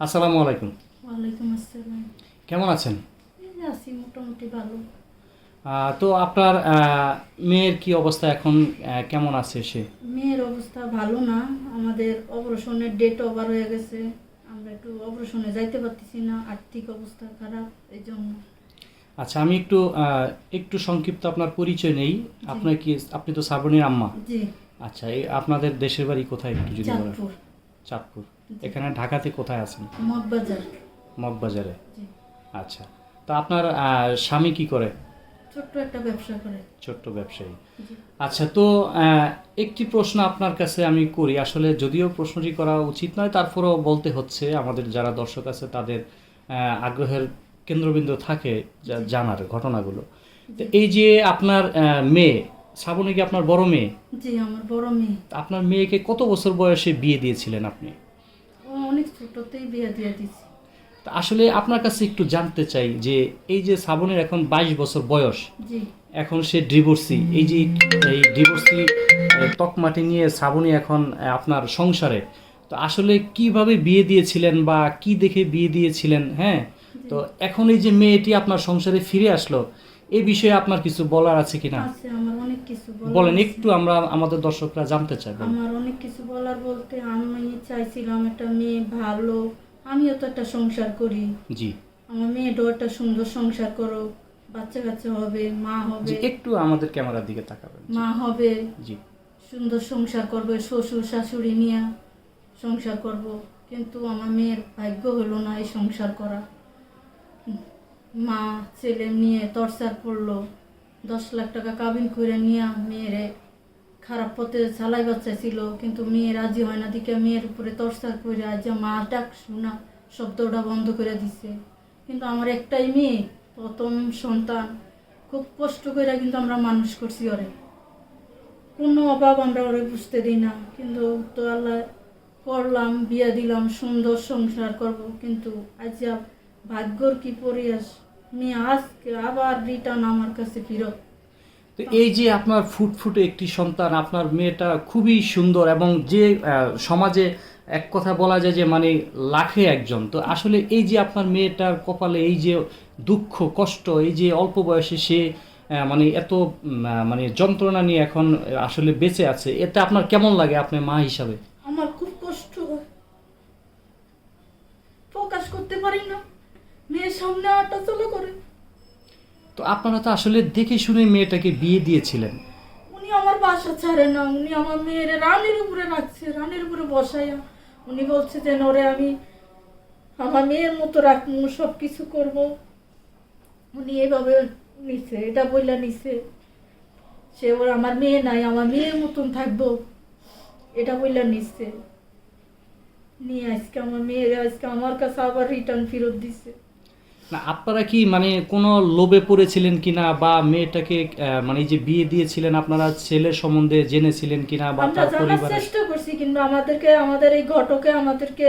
আসসালামু আলাইকুম। ওয়ালাইকুম আসসালাম। কেমন আছেন? আছি মোটামুটি ভালো। তো আপনার মেয়ের কি অবস্থা এখন কেমন আছে সে? মেয়ের অবস্থা ভালো না। আমাদের অপারেশনের ডেট ওভার হয়ে গেছে। আমরা একটু অপারেশনে যাইতে পারতেছি না। আর্থিক অবস্থা খারাপ এই জন্য আচ্ছা আমি একটু একটু সংক্ষিপ্ত আপনার পরিচয় নেই। আপনার কি আপনি তো শ্রাবণীর আম্মা? জি। আচ্ছা এই আপনাদের দেশের বাড়ি কোথায় একটু যদি বলেন? চাঁদপুর। চাঁদপুর। এখানে ঢাকাতে কোথায় আছেন? মগবাজার। মগবাজারে। আচ্ছা। তো আপনার স্বামী কি করে? ছোট্ট একটা ব্যবসা করে। ছোট্ট ব্যবসায়ী। আচ্ছা তো একটি প্রশ্ন আপনার কাছে আমি করি। আসলে যদিও প্রশ্নটি করা উচিত নয় তারপরেও বলতে হচ্ছে আমাদের যারা দর্শক আছে তাদের আগ্রহের কেন্দ্রবিন্দু থাকে জানার ঘটনাগুলো। তো এই যে আপনার মেয়ে শ্রাবণী কি আপনার বড় মেয়ে? জি আমার বড় মেয়ে। আপনার মেয়েকে কত বছর বয়সে বিয়ে দিয়েছিলেন আপনি? অনেক ছোটতেই বিয়ে দিয়ে দিছি। আসলে আপনার কাছে একটু জানতে চাই যে এই যে শ্রাবণের এখন বাইশ বছর বয়স এখন সে ডিভোর্সি এই যে এই ডিভোর্সি তকমাটি নিয়ে শ্রাবণী এখন আপনার সংসারে। তো আসলে কীভাবে বিয়ে দিয়েছিলেন বা কি দেখে বিয়ে দিয়েছিলেন হ্যাঁ? তো এখন এই যে মেয়েটি আপনার সংসারে ফিরে আসলো এই বিষয়ে আপনার কিছু বলার আছে কিনা? আছে আমার অনেক কিছু বলার বলেন একটু আমরা আমাদের দর্শকরা জানতে চাই আমার অনেক কিছু বলার বলতে আমি চাইছিলাম একটা মেয়ে ভালো আমিও তো একটা সংসার করি। জি। আমার মেয়েটাও একটা সুন্দর সংসার করো বাচ্চা কাচ্চা হবে মা হবে। একটু আমাদের ক্যামেরার দিকে তাকাবেন মা হবে। জি। সুন্দর সংসার করবে শ্বশুর শাশুড়ি নিয়ে সংসার করব। কিন্তু আমার মেয়ের ভাগ্য হলো না এই সংসার করা। মা, ছেলে নিয়ে তরসার পড়ল দশ লাখ টাকা কাবিন করে নিয়ে মেয়েরে খারাপ পথে চালাই বাচ্চা ছিল কিন্তু মেয়ে রাজি হয় না, দিকে মেয়ের উপরে তরসার করে আজ মা ডাক শোনা শব্দটা বন্ধ করে দিছে। কিন্তু আমার একটাই মেয়ে, প্রথম সন্তান। খুব কষ্ট করে কিন্তু আমরা মানুষ করছি ওরে। কোনো অভাব আমরা ওরে বুঝতে দিই না, কিন্তু তো আল্লাহ করলাম, বিয়ে দিলাম, সুন্দর সংসার করব, কিন্তু আজ ভাগ্যর কি পরিয়াস মেয়ে আজকে আবার রিটার্ন আমার কাছে ফিরত। তো এই যে আপনার ফুটফুটে একটি সন্তান আপনার মেয়েটা খুবই সুন্দর এবং যে সমাজে এক কথা বলা যায় যে মানে লাখে একজন। তো আসলে এই যে আপনার মেয়েটার কপালে এই যে দুঃখ কষ্ট এই যে অল্প বয়সে সে মানে এত মানে যন্ত্রণা নিয়ে এখন আসলে বেঁচে আছে এটা আপনার কেমন লাগে আপনার মা হিসাবে? আমার খুব কষ্ট হয় প্রকাশ করতে পারি না মেয়ের সামনে আটা চলে করে। তো আপনারা তো আসলে দেখে শুনে মেয়েটাকে বিয়ে দিয়েছিলেন। উনি আমার বাসা ছাড়ে না উনি আমার মেয়ের রানের উপরে রাখছে রানের উপরে বসাইয়া উনি বলছে যে নরে আমি আমার মেয়ের মতো রাখব সব কিছু করব। উনি এইভাবে নিছে এটা বইলা নিছে। সে ওর আমার মেয়ে নাই আমার মেয়ের মতন থাকব। এটা বইলা নিচ্ছে নিয়ে আজকে আমার মেয়ের আজকে আমার কাছে আবার রিটার্ন ফেরত দিছে। না আপনারা কি মানে কোনো লোভে পড়েছিলেন কিনা বা মেয়েটাকে মানে এই যে বিয়ে দিয়েছিলেন আপনারা ছেলের সম্বন্ধে জেনেছিলেন কিনা বা তার পরিবারের? চেষ্টা করছি কিন্তু আমাদেরকে আমাদের এই ঘটকে আমাদেরকে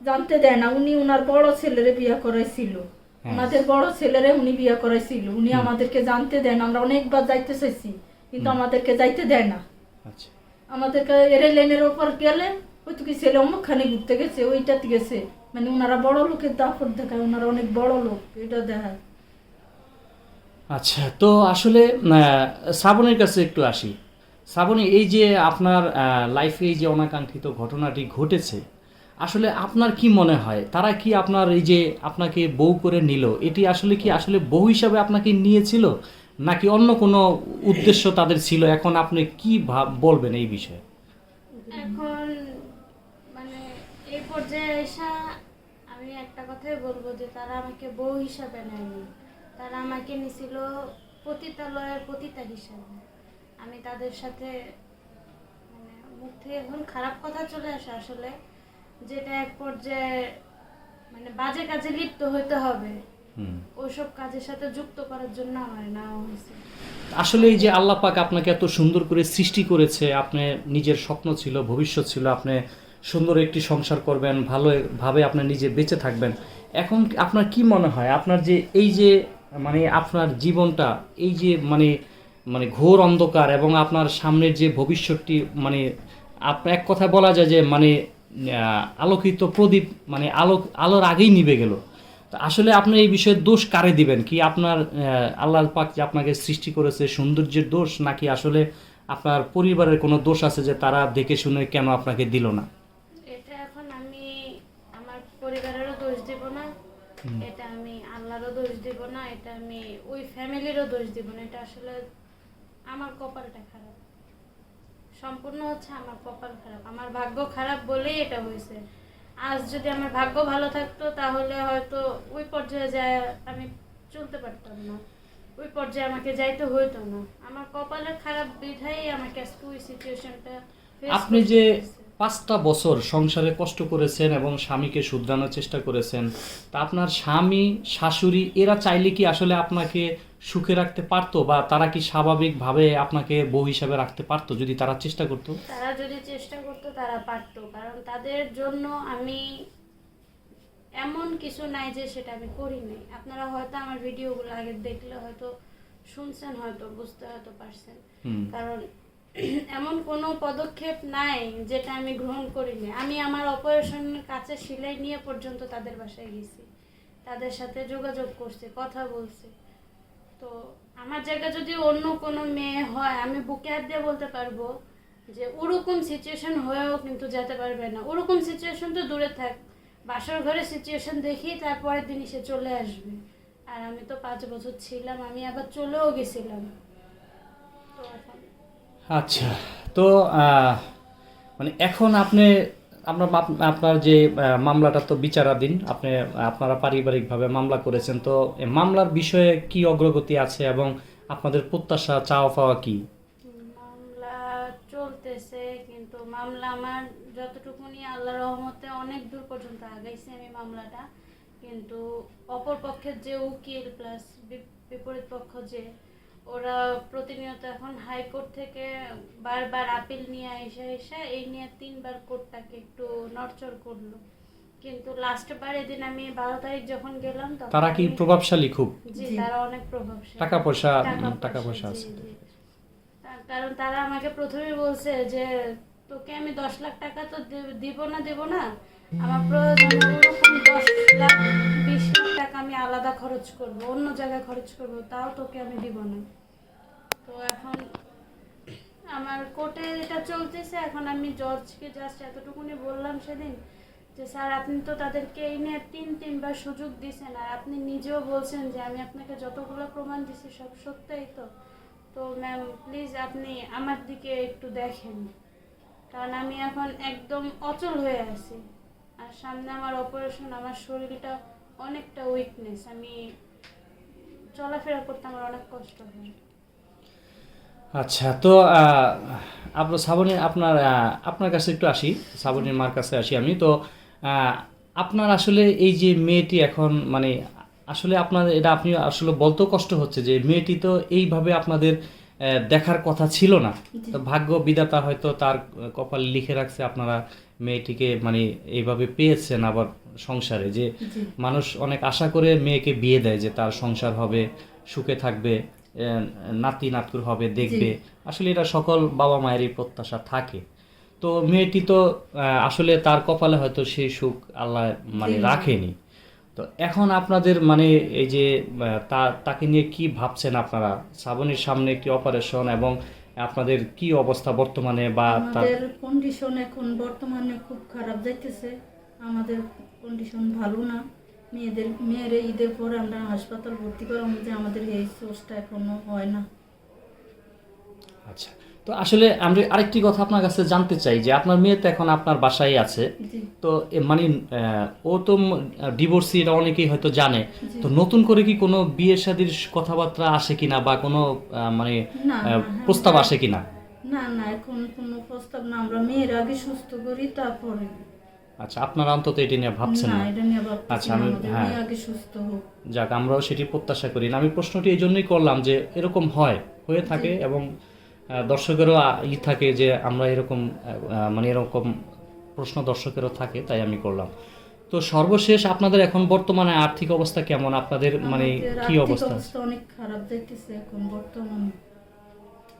জানতে দেয় না। উনি ওনার বড় ছেলেরে বিয়ে করাইছিল। হ্যাঁ। ওনাদের বড় ছেলেরে উনি বিয়ে করাইছিল। উনি আমাদেরকে জানতে দেন আমরা অনেকবার যাইতে চাইছি কিন্তু আমাদেরকে যাইতে দেয় না। আচ্ছা। আমাদেরকে রেল লাইনের ওপর গেলে হয়তো কি ছেলে অমুকখানে ঘুরতে গেছে ওইটাতে গেছে। মানে ওনারা বড় লোকের দাপট দেখায় ওনারা অনেক বড় লোক এটা দেখায়। আচ্ছা তো আসলে শ্রাবণের কাছে একটু আসি। শ্রাবণী এই যে আপনার লাইফে এই যে অনাকাঙ্ক্ষিত ঘটনাটি ঘটেছে আসলে আপনার কি মনে হয়? তারা কি আপনার এই যে আপনাকে বউ করে নিল এটি আসলে কি আসলে বউ হিসাবে আপনাকে নিয়েছিল নাকি অন্য কোনো উদ্দেশ্য তাদের ছিল? এখন আপনি কি ভাব বলবেন এই বিষয়ে? এখন পর্যায়ে এসা আমি একটা কথাই বলব যে তারা আমাকে বউ হিসাবে নেয়নি। তারা আমাকে নিছিল পতিতালয়ের পতিতা হিসাবে। আমি তাদের সাথে মানে মুখ থেকে এখন খারাপ কথা চলে আসে আসলে যেটা এক পর্যায়ে মানে বাজে কাজে লিপ্ত হতে হবে। হুম। ওইসব কাজের সাথে যুক্ত করার জন্য আমার নেওয়া হয়েছে। আসলে এই যে আল্লাহ পাক আপনাকে এত সুন্দর করে সৃষ্টি করেছে আপনি নিজের স্বপ্ন ছিল ভবিষ্যৎ ছিল আপনি সুন্দর একটি সংসার করবেন, ভালো ভাবে আপনি নিজে বেঁচে থাকবেন। এখন আপনার কি মনে হয়? আপনার যে এই যে মানে আপনার জীবনটা, এই যে মানে মানে ঘোর অন্ধকার এবং আপনার সামনের যে ভবিষ্যৎটি মানে আপনার এক কথা বলা যায় যে মানে আলোকিত প্রদীপ মানে আলো আলোর আগেই নিভে গেল। আসলে আপনি এই বিষয়ে দোষ কারে দিবেন? কি আপনার আল্লাহ পাক যে আপনাকে সৃষ্টি করেছে সৌন্দর্যের দোষ, নাকি আসলে আপনার পরিবারের কোনো দোষ আছে যে তারা দেখে শুনে কেন আপনাকে দিল না এটা এখন আমি আমার পরিবারেরও দোষ দিব না এটা আমি আল্লাহরও দোষ দিব না এটা আমি ওই ফ্যামিলিরও দোষ দিব না এটা আসলে আমার কপালটা খারাপ। সম্পূর্ণ হচ্ছে আমার কপাল খারাপ আমার ভাগ্য খারাপ বলেই এটা হয়েছে। আজ যদি আমার ভাগ্য ভালো থাকতো তাহলে হয়তো ওই পর্যায়ে যায় আমি চলতে পারতাম না ওই পর্যায়ে আমাকে যাইতে হইতো না। আমার কপালের খারাপ বিধাই আমাকে আজকে ওই সিচুয়েশনটা আপনি যে পাঁচটা বছর সংসারে কষ্ট করেছেন এবং স্বামীকে শুধরানোর চেষ্টা করেছেন তা আপনার স্বামী শাশুড়ি এরা চাইলে কি আসলে আপনাকে সুখে রাখতে পারতো বা তারা কি স্বাভাবিকভাবে আপনাকে বউ হিসাবে রাখতে পারতো যদি তারা চেষ্টা করতো? তারা যদি চেষ্টা করতো তারা পারতো কারণ তাদের জন্য আমি এমন কিছু নাই যে সেটা আমি করি নাই। আপনারা হয়তো আমার ভিডিওগুলো আগে দেখলে হয়তো শুনছেন হয়তো বুঝতে হয়তো পারছেন। কারণ এমন কোনো পদক্ষেপ নাই যেটা আমি গ্রহণ করিনি। আমি আমার অপারেশনের কাছে সিলাই নিয়ে পর্যন্ত তাদের বাসায় গেছি। তাদের সাথে যোগাযোগ করছি, কথা বলছি। তো আমার জায়গায় যদি অন্য কোনো মেয়ে হয়, আমি বুকে হাত দিয়ে বলতে পারব যে ওরকম সিচুয়েশন হয়েও কিন্তু যেতে পারবে না। ওরকম সিচুয়েশন তো দূরে থাক। বাসর ঘরে সিচুয়েশন দেখি তারপরের দিনই সে চলে আসবে। আর আমি তো পাঁচ বছর ছিলাম, আমি আবার চলেও গেছিলাম। তো এখন আচ্ছা তো মানে এখন আপনি, আপনার আপনার যে মামলাটা তো বিচারাধীন, আপনি, আপনারা পারিবারিকভাবে মামলা করেছেন, তো মামলার বিষয়ে কি অগ্রগতি আছে এবং আপনাদের প্রত্যাশা, চাওয়া পাওয়া কি? মামলা চলতেছে, কিন্তু মামলা আমার যতটুকুনি আল্লাহ রহমতে অনেক দূর পর্যন্ত আগাইছে আমি মামলাটা, কিন্তু অপর পক্ষের যে উকিল প্লাস বিপরীত পক্ষ যে ওরা প্রতিনিয়ত এখন হাইকোর্ট থেকে বারবার আপিল নিয়ে এসে এসে এই নিয়ে তিনবার কোর্টটাকে একটু নড়চড় করল। কিন্তু লাস্ট বার এদিন আমি বারো তারিখ যখন গেলাম তখন তারা কি প্রভাবশালী খুব? জি। তারা অনেক প্রভাবশালী। টাকা পয়সা টাকা পয়সা, আছে কারণ তারা আমাকে প্রথমে বলছে যে তোকে আমি দশ লাখ টাকা তো দিব না দিব না। আমার প্রয়োজন ওরকম দশ লাখ বিশ লাখ টাকা আমি আলাদা খরচ করব, অন্য জায়গায় খরচ করব, তাও তোকে আমি দিব না। তো এখন আমার কোর্টে এটা চলতেছে, এখন আমি জজকে জাস্ট এতটুকুনি বললাম সেদিন যে, স্যার, আপনি তো তাদেরকে এই নিয়ে তিন তিনবার সুযোগ দিয়েছেন আর আপনি নিজেও বলছেন যে, আমি আপনাকে যতগুলো প্রমাণ দিছি সব সত্যই তো। তো ম্যাম প্লিজ আপনি আমার দিকে একটু দেখেন, কারণ আমি এখন একদম অচল হয়ে আছি। আর সামনে আমার অপারেশন আমার শরীরটা অনেকটা উইকনেস আমি চলাফেরা করতে আমার অনেক কষ্ট হয়। আচ্ছা তো আপনার শ্রাবণী আপনার আপনার কাছে একটু আসি। শ্রাবণীর মার কাছে আসি আমি। তো আপনার আসলে এই যে মেয়েটি এখন মানে আসলে আপনার এটা আপনি আসলে বলতেও কষ্ট হচ্ছে যে মেয়েটি তো এইভাবে আপনাদের দেখার কথা ছিল না। তো ভাগ্য বিধাতা হয়তো তার কপালে লিখে রাখছে আপনারা মেয়েটিকে মানে এইভাবে পেয়েছেন আবার সংসারে যে মানুষ অনেক আশা করে মেয়েকে বিয়ে দেয় যে তার সংসার হবে সুখে থাকবে নাতি নাতকুর হবে দেখবে। আসলে এটা সকল বাবা মায়েরই প্রত্যাশা থাকে। তো মেয়েটি তো আসলে তার কপালে হয়তো সেই সুখ আল্লাহ মানে রাখেনি। তো এখন আপনাদের মানে এই যে তা- তাকে নিয়ে কি ভাবছেন আপনারা? শ্রাবণীর সামনে একটি অপারেশন এবং আপনাদের কি অবস্থা বর্তমানে বা আমাদের কন্ডিশন এখন বর্তমানে খুব খারাপ যাইতেছে। আমাদের কন্ডিশন ভালো না। মেয়েদের মেয়ের ঈদের পর আমরা হাসপাতাল ভর্তি করার যে আমাদের এই সোর্সটা এখনও হয় না। আচ্ছা। তো আসলে আমি আরেকটি কথা আপনার কাছে জানতে চাই যে আপনার মেয়ে তো এখন আপনার বাসায় আছে। তো মানে ও তো ডিভোর্সি এটা অনেকেই হয়তো জানে। তো নতুন করে কি কোনো বিয়ে শাদির কথাবার্তা আসে কিনা বা কোনো মানে না, প্রস্তাব হ্যাঁ। আসে কিনা? না না এখন কোনো প্রস্তাব না। আমরা মেয়ের আগে সুস্থ করি তারপরে। আচ্ছা আপনারা অন্তত এটি নিয়ে ভাবছেন না আচ্ছা, আমি- হ্যাঁ। আগে সুস্থ হোক। যাক আমরাও সেটি প্রত্যাশা করি না। আমি প্রশ্নটি এই জন্যই করলাম যে এরকম হয় হয়ে থাকে এবং দর্শকেরও ই থাকে যে আমরা এরকম মানে এরকম প্রশ্ন দর্শকেরও থাকে তাই আমি করলাম। তো সর্বশেষ আপনাদের এখন বর্তমানে আর্থিক অবস্থা কেমন? আপনাদের মানে কি অবস্থা অবস্থা? অনেক খারাপ যাইতেছে এখন বর্তমানে।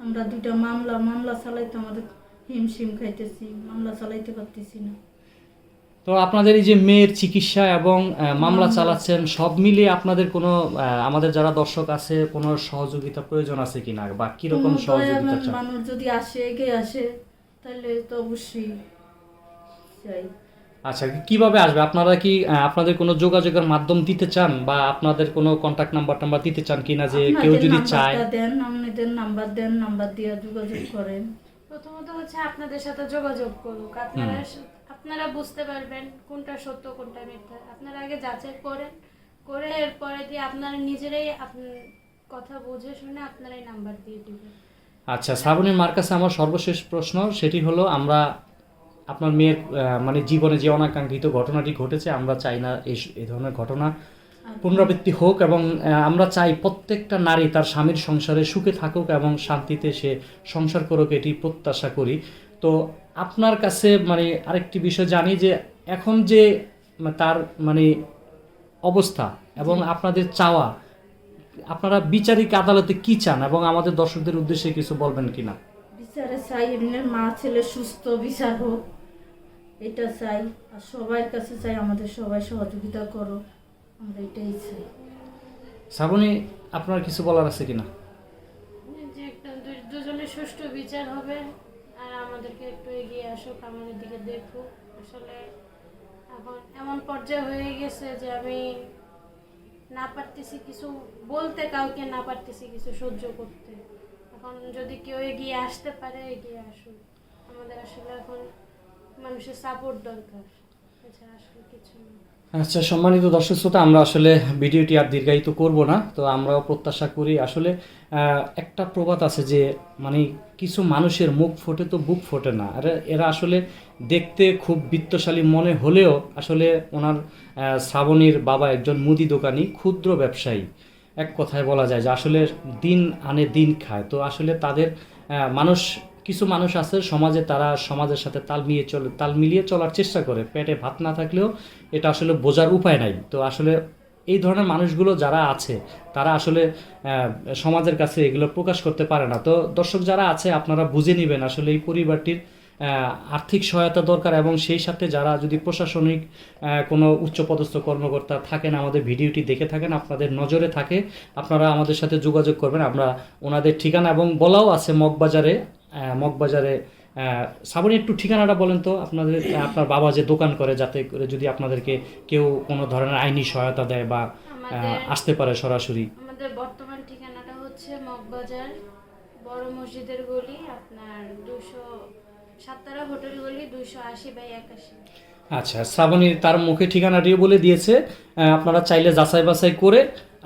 আমরা দুইটা মামলা মামলা চালাইতে আমাদের হিমশিম খাইতেছি মামলা চালাইতে পারতেছি না। তো আপনাদের এই যে মেয়ের চিকিৎসা এবং মামলা চালাচ্ছেন সব মিলিয়ে আপনাদের কোনো আমাদের যারা দর্শক আছে কোনো সহযোগিতা প্রয়োজন আছে কিনা? বা কীরকম সহযোগিতা চান? মানুষ যদি আসে এগিয়ে আসে তাহলে তো অবশ্যই চাই। আচ্ছা কীভাবে আসবে? আপনারা কি আপনাদের কোনো যোগাযোগের মাধ্যম দিতে চান? বা আপনাদের কোনো কন্ট্যাক্ট নাম্বার টাম্বার দিতে চান কিনা যে কেউ যদি চায়? দেন আপনাদের নাম্বার দেন নাম্বার দিয়ে যোগাযোগ করেন। প্রথমত হচ্ছে আপনাদের সাথে যোগাযোগ করুক। আপনারা আপনারা বুঝতে পারবেন কোনটা সত্য কোনটা মিথ্যা। আপনারা আগে যাচাই করেন করে এরপরে দিয়ে আপনারা নিজেরাই কথা বুঝে শুনে আপনারাই নাম্বার দিয়ে দিবেন। আচ্ছা শ্রাবণীর মার কাছে আমার সর্বশেষ প্রশ্ন সেটি হলো আমরা আপনার মেয়ের মানে জীবনে যে অনাকাঙ্ক্ষিত ঘটনাটি ঘটেছে আমরা চাই না এই এই ধরনের ঘটনা পুনরাবৃত্তি হোক এবং আমরা চাই প্রত্যেকটা নারী তার স্বামীর সংসারে সুখে থাকুক এবং শান্তিতে সে সংসার করুক এটি প্রত্যাশা করি। তো আপনার কাছে মানে আরেকটি বিষয় জানি যে এখন যে তার মানে অবস্থা এবং আপনাদের চাওয়া আপনারা বিচারিক আদালতে কি চান এবং আমাদের দর্শকদের উদ্দেশ্যে কিছু বলবেন কিনা? বিচারে চাই এমনির মা ছেলে সুস্থ বিচার হোক। এটা চাই আর সবার কাছে চাই আমাদের সবাই সহযোগিতা করো আমরা এটাই চাই। শ্রাবণী আপনার কিছু বলার আছে কিনা? যে একটা দুজনের সুষ্ঠু বিচার হবে। আমাদেরকে একটু এগিয়ে আসুক, আমাদের দিকে দেখুক। আসলে এখন এমন পর্যায়ে হয়ে গেছে যে আমি না পারতেছি কিছু বলতে, কাউকে না পারতেছি কিছু সহ্য করতে। এখন যদি কেউ এগিয়ে আসতে পারে, এগিয়ে আসুক। আমাদের আসলে এখন মানুষের সাপোর্ট দরকার। এছাড়া আসলে কিছু না আচ্ছা সম্মানিত দর্শক শ্রোতা, আমরা আসলে ভিডিওটি আর দীর্ঘায়িত করব না। তো আমরাও প্রত্যাশা করি আসলে একটা প্রবাদ আছে যে মানে কিছু মানুষের মুখ ফোটে তো বুক ফোটে না। আর, এরা আসলে দেখতে খুব বিত্তশালী মনে হলেও আসলে ওনার শ্রাবণীর বাবা একজন মুদি দোকানি, ক্ষুদ্র ব্যবসায়ী। এক কথায় বলা যায় যে আসলে দিন আনে দিন খায়। তো আসলে তাদের মানুষ কিছু মানুষ আছে সমাজে তারা সমাজের সাথে তাল মিলিয়ে চলে, তাল মিলিয়ে চলার চেষ্টা করে। পেটে ভাত না থাকলেও এটা আসলে বোঝার উপায় নাই। তো আসলে এই ধরনের মানুষগুলো যারা আছে, তারা আসলে সমাজের কাছে এগুলো প্রকাশ করতে পারে না। তো দর্শক যারা আছে, আপনারা বুঝে নেবেন আসলে এই পরিবারটির আর্থিক সহায়তা দরকার এবং সেই সাথে যারা যদি প্রশাসনিক কোনো উচ্চপদস্থ কর্মকর্তা থাকেন, আমাদের ভিডিওটি দেখে থাকেন, আপনাদের নজরে থাকে, আপনারা আমাদের সাথে যোগাযোগ করবেন। আমরা ওনাদের ঠিকানা এবং বলাও আছে মগবাজারে। মগবাজারে শ্রাবণী একটু ঠিকানাটা বলেন তো। আপনাদের আপনার বাবা যে দোকান করে যাতে করে যদি আপনাদেরকে কেউ কোনো ধরনের আইনি সহায়তা দেয় বা আসতে পারে সরাসরি। আমাদের বর্তমান ঠিকানাটা হচ্ছে মগবাজার বড় মসজিদের গলি আপনার দুশো সাততারা হোটেল গলি দুশো আশি বাই একাশি। আচ্ছা শ্রাবণী তার মুখে ঠিকানাটিও বলে দিয়েছে। আপনারা চাইলে যাচাই বাছাই করে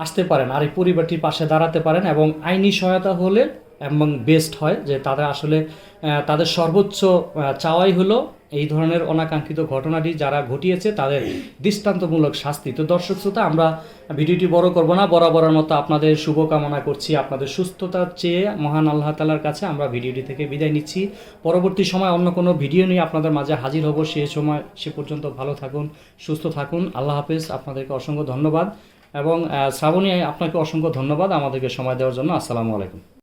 আসতে পারেন আর এই পরিবারটির পাশে দাঁড়াতে পারেন এবং আইনি সহায়তা হলে এবং বেস্ট হয়, যে তারা আসলে তাদের সর্বোচ্চ চাওয়াই হলো এই ধরনের অনাকাঙ্ক্ষিত ঘটনাটি যারা ঘটিয়েছে তাদের দৃষ্টান্তমূলক শাস্তি। তো দর্শক শ্রোতা, আমরা ভিডিওটি বড় করব না, বরাবরের মতো আপনাদের শুভকামনা করছি। আপনাদের সুস্থতার চেয়ে মহান আল্লাহ তালার কাছে আমরা ভিডিওটি থেকে বিদায় নিচ্ছি। পরবর্তী সময় অন্য কোনো ভিডিও নিয়ে আপনাদের মাঝে হাজির হব। সে সময়, সে পর্যন্ত ভালো থাকুন, সুস্থ থাকুন। আল্লাহ হাফেজ। আপনাদেরকে অসংখ্য ধন্যবাদ এবং শ্রাবণী, আপনাকে অসংখ্য ধন্যবাদ আমাদেরকে সময় দেওয়ার জন্য। আসসালামু আলাইকুম।